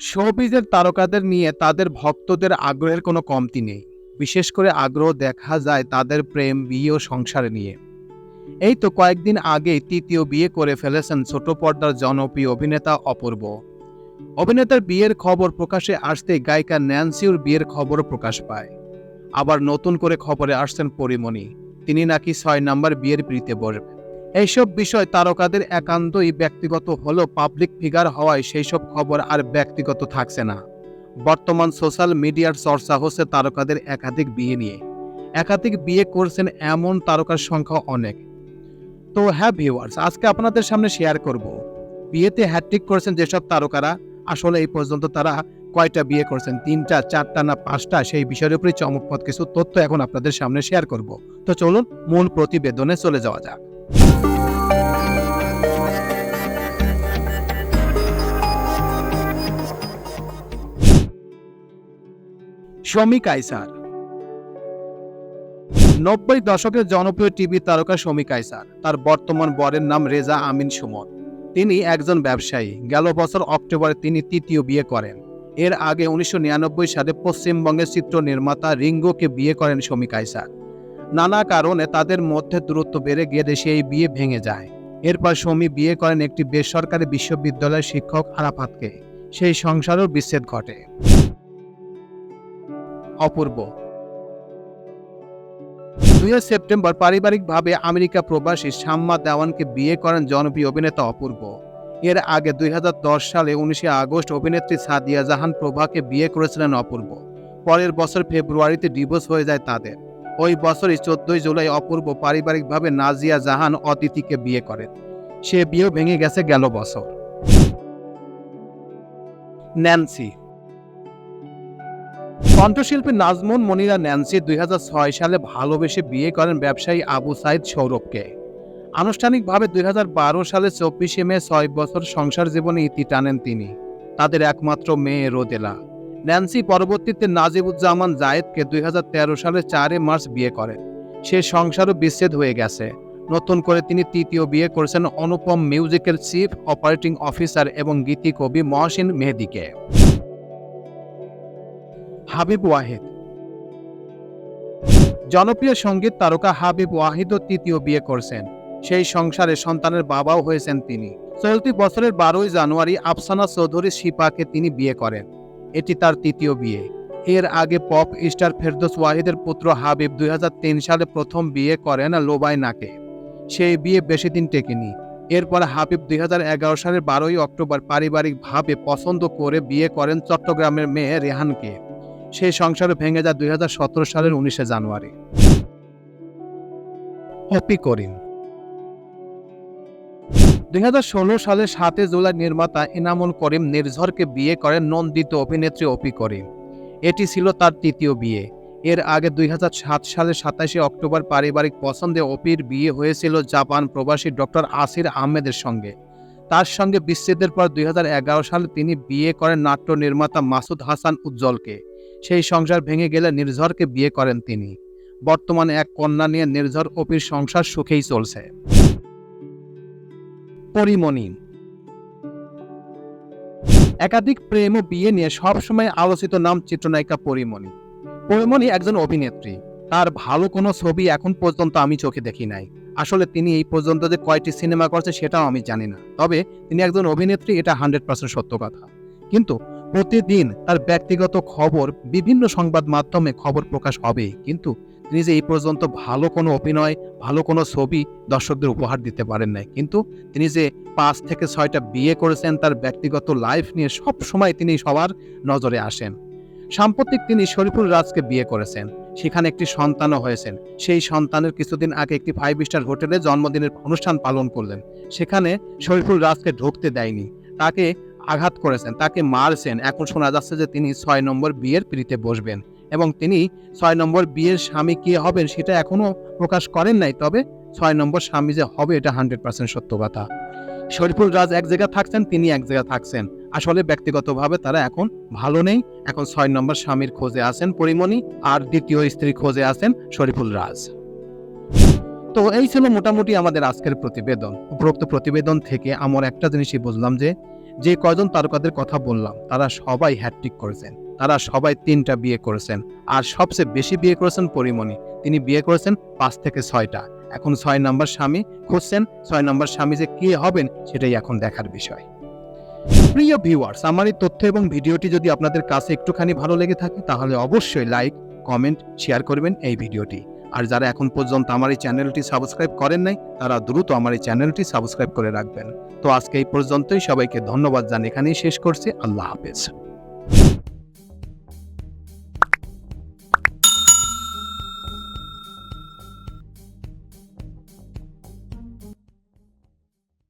শোবিজের তারকাদের নিয়ে তাদের ভক্তদের আগ্রহের কোনো কমতি নেই। বিশেষ করে আগ্রহ দেখা যায় তাদের প্রেম, বিয়ে ও সংসার নিয়ে। এই তো কয়েকদিন আগেই তৃতীয় বিয়ে করে ফেলেছেন ছোট পর্দার জনপ্রিয় অভিনেতা অপূর্ব। অভিনেতার বিয়ের খবর প্রকাশে আসতেই গায়িকা ন্যান্সির বিয়ের খবরও প্রকাশ পায়। আবার নতুন করে খবরে আসছেন পরিমণি। তিনি নাকি ছয় নম্বর বিয়ের পিড়িতে বসবেন এইসব বিষয় তারকাদের একান্তই ব্যক্তিগত হলেও পাবলিক ফিগার হওয়ায় সেই সব খবর আর ব্যক্তিগত থাকছে না। বর্তমান সোশ্যাল মিডিয়ার চর্চা হচ্ছে তারকাদের একাধিক বিয়ে নিয়ে। একাধিক বিয়ে করছেন এমন তারকার সংখ্যা অনেক। তো হ্যাঁ ভিউয়ার্স আজকে আপনাদের সামনে শেয়ার করব। বিয়েতে হ্যাট্রিক করেছেন যেসব তারকারা, আসলে এই পর্যন্ত তারা কয়টা বিয়ে করছেন? তিনটা, চারটা না পাঁচটা? সেই বিষয়ের উপরে চমকপথ কিছু তথ্য এখন আপনাদের সামনে শেয়ার করব। তো চলুন মূল প্রতিবেদনে চলে যাওয়া যাক। শমী কাইসার নব্বই দশকের জনপ্রিয় টিভি তারকা শমী কাইসার তার বর্তমান বরের নাম রেজা আমিন সুমন। তিনি একজন ব্যবসায়ী। গেল বছর অক্টোবরে তিনি তৃতীয় বিয়ে করেন। এর আগে উনিশশো নিরানব্বই সালে পশ্চিমবঙ্গের চিত্র নির্মাতা রিঙ্গোকে বিয়ে করেন শমী কাইসার নানা কারণে তাদের মধ্যে দূরত্ব বেড়ে গিয়ে দেশে এই বিয়ে ভেঙে যায়। এরপর শমী বিয়ে করেন একটি বেসরকারি বিশ্ববিদ্যালয়ের শিক্ষক আরাফাতকে। সেই সংসারেও বিচ্ছেদ ঘটে। অপূর্ব। দুই সেপ্টেম্বর পারিবারিকভাবে আমেরিকা প্রবাসী শাম্মা দেওয়ানকে বিয়ে করেন জনপ্রিয় অভিনেতা অপূর্ব। এর আগে দুই হাজার দশ সালে উনিশে আগস্ট অভিনেত্রী সাদিয়া জাহান প্রভাকে বিয়ে করেছিলেন অপূর্ব। পরের বছর ফেব্রুয়ারিতে ডিভোর্স হয়ে যায় তাদের। ওই বছরই চোদ্দই জুলাই অপূর্ব পারিবারিকভাবে নাজিয়া জাহান অতিথিকে বিয়ে করেন সে বিয়েও ভেঙে গেছে গেল বছর। ন্যান্সি। কণ্ঠশিল্পী নাজমুন মনিরা ন্যান্সি দুই হাজার ছয় সালে ভালোবেসে বিয়ে করেন ব্যবসায়ী আবু সাইদ সৌরভকে। আনুষ্ঠানিকভাবে দুই হাজার বারো সালে চব্বিশে মে ছয় বছর সংসার জীবনে ইতি টানেন তিনি। তাদের একমাত্র মেয়ে রোদেলা। ন্যান্সি পরবর্তীতে নাজিবুজ্জামান জায়েদকে দুই সালে চারে মার্চ বিয়ে করেন সে সংসারও বিচ্ছেদ হয়ে গেছে। নতুন করে তিনি তৃতীয় বিয়ে করেছেন অনুপম মিউজিকের চিফ, অপারেটিং অফিসার এবং গীতি কবি মহসিন মেহেদিকে। হাবিব ওয়াহিদ জনপ্রিয় সংগীত তারকা হাবিব ওয়াহিদও তৃতীয় বিয়ে করছেন। সেই সংসারে সন্তানের বাবাও হয়েছেন তিনি। চলতি বছরের বারোই জানুয়ারি আফসানা চৌধুরী শিপাকে তিনি বিয়ে করেন। এটি তার তৃতীয় বিয়ে। এর আগে পপ স্টার ফেরদোস ওয়াহিদের পুত্র হাবিব দুই সালে প্রথম বিয়ে করেন লোবাইনাকে সেই বিয়ে বেশি দিন টেকেনি। এরপর হাবিব দুই হাজার এগারো সালের বারোই অক্টোবর পারিবারিকভাবে পছন্দ করে বিয়ে করেন চট্টগ্রামের মেয়ে রেহানকে। সেই সংসারে ভেঙে যায় দুই হাজার সতেরো সালের উনিশে জানুয়ারি। অপি করিম। দুই সালে সাতে জুলাই নির্মাতা ইনামুল করিম নির্ঝরকে বিয়ে করেন নন্দিত অভিনেত্রী অপি করিম। এটি ছিল তার তৃতীয় বিয়ে। এর আগে দুই সালের সাতাশে অক্টোবর পারিবারিক পছন্দে অপির বিয়ে হয়েছিল জাপান প্রবাসী ডক্টর আসির আহমেদের সঙ্গে। তার সঙ্গে বিচ্ছেদের পর দুই হাজার এগারো সালে তিনি বিয়ে করেন নাট্য নির্মাতা মাসুদ হাসান উজ্জ্বলকে। সেই সংসার ভেঙে গেলে নির্ঝরকে বিয়ে করেন তিনি। বর্তমানে এক কন্যা নিয়ে নির্ঝর অপির সংসার সুখেই চলছে। পরিমণি। একাধিক প্রেম ও বিয়ে নিয়ে সবসময় আলোচিত নাম চিত্রনায়িকা পরিমণি। পরিমণি একজন অভিনেত্রী। তার ভালো কোনো ছবি এখন পর্যন্ত আমি চোখে দেখি নাই। আসলে তিনি এই পর্যন্ত যে কয়টি সিনেমা করছে সেটাও আমি জানি না। তবে তিনি একজন অভিনেত্রী, এটা হান্ড্রেড পার্সেন্ট সত্য কথা। কিন্তু প্রতিদিন তার ব্যক্তিগত খবর, বিভিন্ন সংবাদ মাধ্যমে খবর প্রকাশ হবে কিন্তু তিনি যে এই পর্যন্ত ভালো কোনো অভিনয়, ভালো কোনো ছবি দর্শকদের উপহার দিতে পারেন নাই। কিন্তু তিনি যে পাঁচ থেকে ছয়টা বিয়ে করেছেন তার ব্যক্তিগত লাইফ নিয়ে সব সময় তিনি সবার নজরে আসেন। সাম্প্রতিক তিনি শরীফুল রাজকে বিয়ে করেছেন। সেখানে একটি সন্তানও হয়েছেন। সেই সন্তানের কিছুদিন আগে একটি ফাইভ স্টার হোটেলে জন্মদিনের অনুষ্ঠান পালন করলেন। সেখানে শরীফুল রাজকে ঢুকতে দেয়নি। তাকে আঘাত করেছেন, তাকে মারছেন। এখন শোনা যাচ্ছে যে তিনি ছয় নম্বর বিয়ের পিড়িতে বসবেন। এবং তিনি ছয় নম্বর বিয়ের স্বামী কে হবেন সেটা এখনও প্রকাশ করেন নাই, তবে ছয় নম্বর স্বামী যে হবে এটা হান্ড্রেড পার্সেন্ট সত্য কথা শরীফুল রাজ এক জায়গায় থাকছেন, তিনি এক জায়গায় থাকছেন। আসলে ব্যক্তিগতভাবে তারা এখন ভালো নেই, এখন ছয় নম্বর স্বামীর খোঁজে আছেন পরিমণি আর দ্বিতীয় স্ত্রী খোঁজে আছেন শরীফুল রাজ। তো এই ছিল মোটামুটি আমাদের আজকের প্রতিবেদন। উপরোক্ত প্রতিবেদন থেকে আমার একটা জিনিসই বুঝলাম যে যে কজন তারকাদের কথা বললাম, তারা সবাই হ্যাট্রিক করেছেন। তারা সবাই তিনটা বিয়ে করেছেন। আর সবচেয়ে বেশি বিয়ে করেছেন পরিমণি। তিনি বিয়ে করেছেন পাঁচ থেকে ছয়টা। এখন ছয় নম্বর স্বামী খুঁজছেন, ছয় নম্বর স্বামী যে কে হবেন সেটাই এখন দেখার বিষয়। প্রিয় ভিউয়ার্স আমার এই তথ্য এবং ভিডিওটি যদি আপনাদের কাছে একটুখানি ভালো লেগে থাকে, তাহলে অবশ্যই লাইক কমেন্ট শেয়ার করবেন এই ভিডিওটি। আর যারা এখন পর্যন্ত আমার এই চ্যানেলটি সাবস্ক্রাইব করেন নাই, তারা দ্রুত আমার এই চ্যানেলটি সাবস্ক্রাইব করে রাখবেন। তো আজকে এই পর্যন্তই, সবাইকে ধন্যবাদ জান এখানেই শেষ করছি। আল্লাহ হাফেজ।